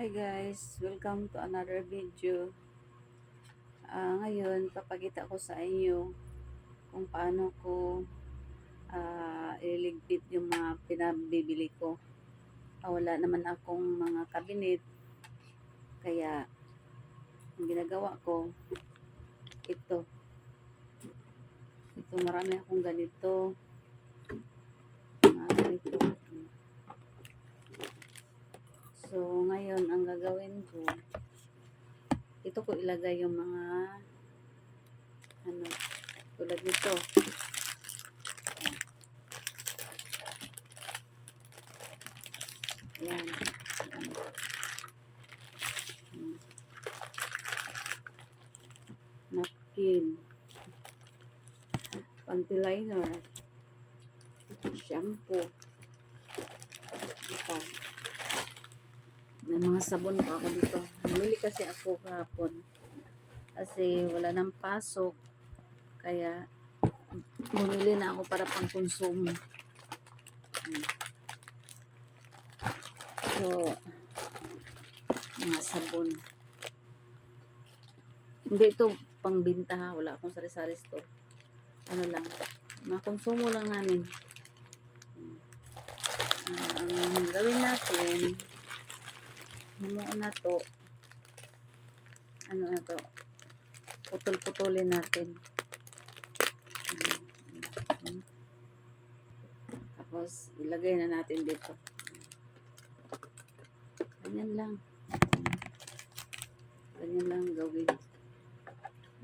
Hi guys, welcome to another video. Ah, ngayon, papakita ko sa inyo kung paano ko ah, ililigpit yung mga pinabibili ko. Ah, wala naman akong mga cabinet. Kaya, ang ginagawa ko, ito. Ito, marami akong ganito. Mga ganito. So, ngayon, ang gagawin ko, ito ko ilagay yung mga, ano, tulad nito. Ayan. Napkin. Panty liner. Shampoo. Ito. May mga sabon pa ako dito. Bumili kasi ako kahapon. Kasi wala nang pasok. Kaya bumili na ako para pang konsumo. So, mga sabon. Hindi ito pangbinta ha. Wala akong sari-sari store. Ano lang. Mga konsumo lang namin. Ah, ang gawin natin, Hamuan na to. Ano na to? Putol-putulin natin. Tapos, ilagay na natin dito. Ganyan lang. Ganyan lang gawin.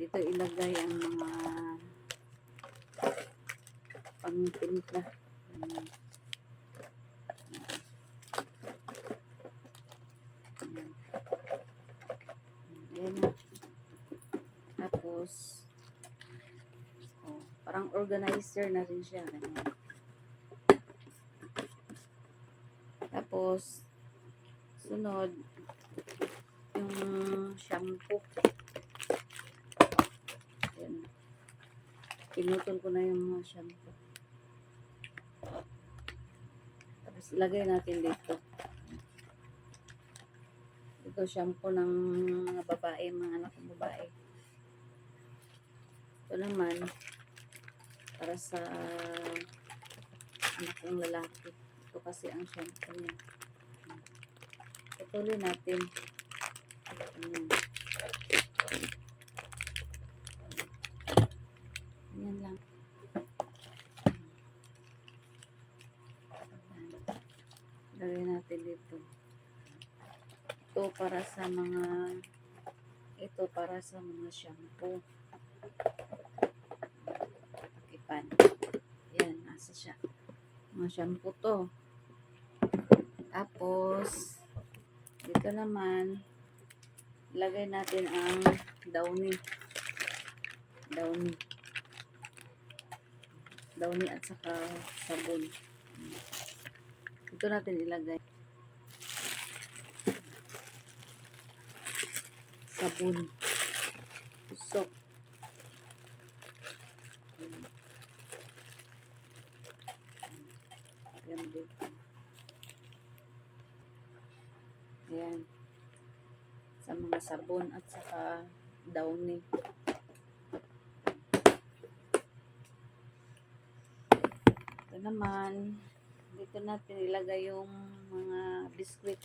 Dito ilagay ang mga pang-timpla. Ganyan. Ayan. Ayan na. Tapos, oh, parang organizer na rin siya. Ganyan. Tapos, sunod, yung shampoo. Ayan. Pinutol ko na yung mga shampoo. Tapos, ilagay natin dito. Ito shampoo ng mga babae, mga anak ng babae. Ito naman, para sa anak ng lalaki. Ito kasi ang shampoo niya. Patuloy natin. Ayan. Ayan lang. Lagay natin dito para sa mga ito para sa mga shampoo. Takipan yan nasa siya. Mga shampoo to. Tapos dito naman ilagay natin ang downy. Downy. Downy at saka sabon. Ito natin ilagay sabon, soap. Ayan dito. Ayan. Sa mga sabon at saka downy. Ito naman, dito natin ilagay yung mga biscuit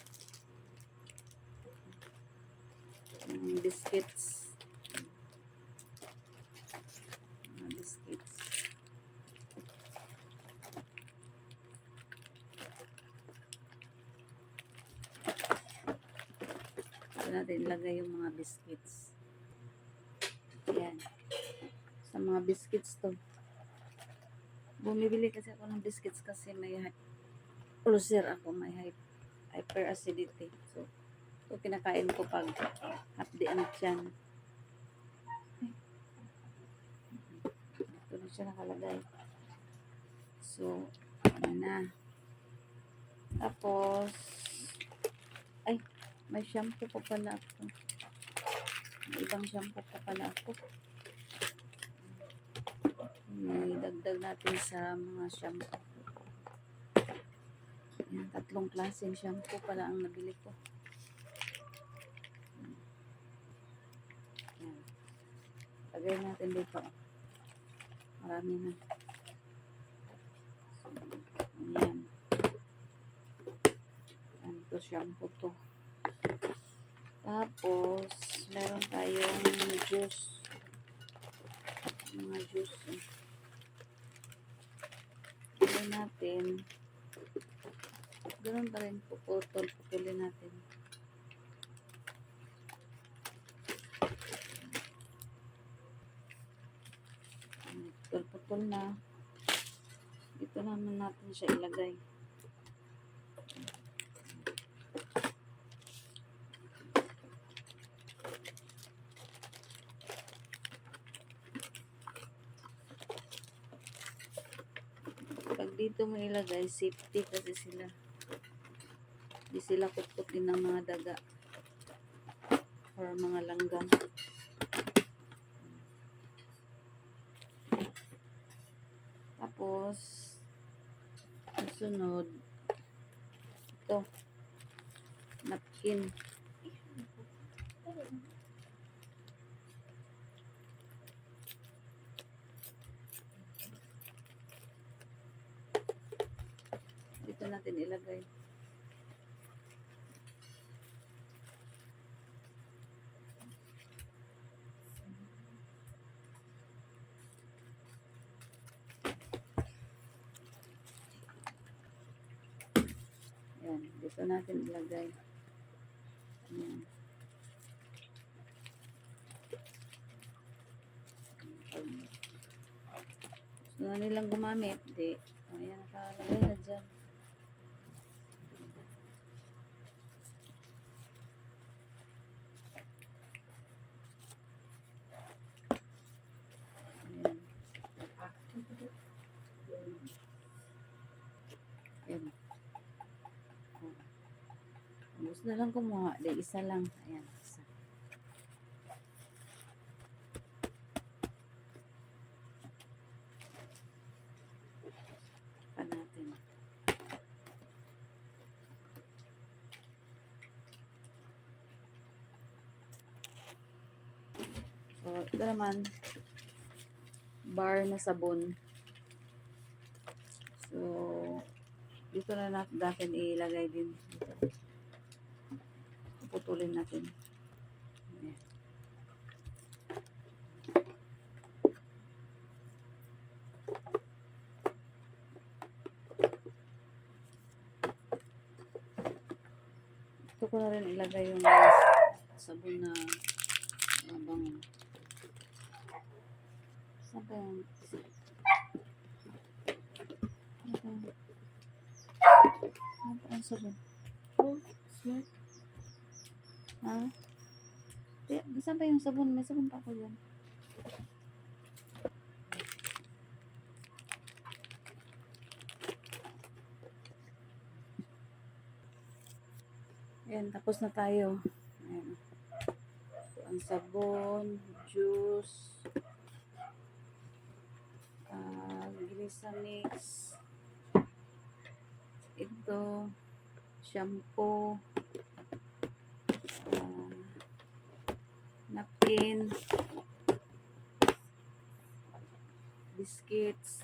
biscuits. Mga biscuits. Ito natin ilagay yung mga biscuits. Ayan. Sa mga biscuits to. Bumibili kasi ako ng biscuits kasi may ulcer ako, may hyperacidity. So, ito kinakain ko pag hapdi ang tiyan. Ito na siya nakalagay. So, ano na. Tapos, ay, may shampoo pa pala ako. May ibang shampoo pa pala ako. May dagdag natin sa mga shampoo. Yan, tatlong klaseng shampoo pala ang nabili ko. Lagay natin dito. Marami na. Ayan. Ayan to, shampoo to. Tapos, meron tayong juice. Mga juice. eh. Lagay natin. Ganun pa rin, puputol, putulin natin. Putol-putol na. Dito naman natin siya ilagay. Pag dito mo ilagay, safety kasi sila. Di sila kutkutin ng mga daga or mga langgam. Tapos, sunod, ito, napkin. Dito natin ilagay. Dito natin ilagay. Ayan. Gusto na nilang gumamit, di. Ayan, nakalagay na dyan. Ayan. Ayan. Oh. Gusto na lang kumuha. Di, isa lang. Ayan, isa. Pa natin. So, ito naman, bar na sabon. So, dito na nat- natin ilagay din. Dito. Putulin natin. Ito ko na rin ilagay yung sabon na mabango. Saan ba yung ano? Ano ba ang sabon? Ha? Saan ba yung sabon? May sabon pa ako dyan. Ayan, tapos na tayo. Ayan. Ito ang sabon, juice, uh, glycerix, ito, shampoo, napkin, biscuits,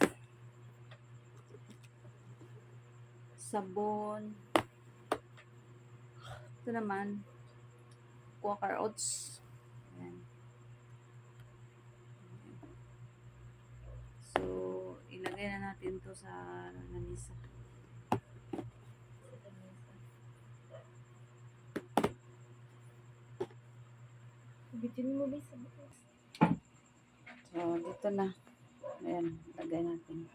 sabon, ito naman, Quaker Oats. Ayan. So, ilagay na natin to sa lamisa. Bitin mo ba sa bukas? So, dito na. Ayan, lagay natin.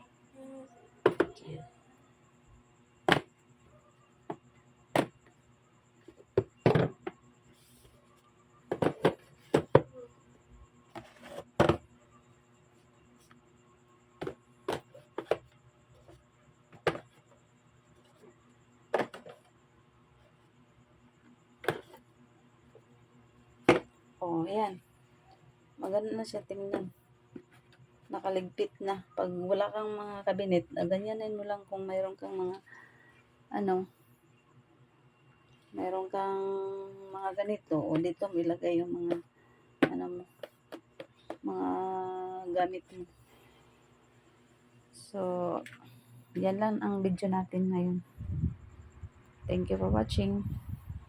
Oh, ayan. Maganda na siya tingnan. Nakaligpit na. Pag wala kang mga kabinet, ganyanin mo lang kung mayroon kang mga ano, mayroon kang mga ganito o dito mo ilagay yung mga ano mo mga gamit mo. So, yan lang ang video natin ngayon. Thank you for watching.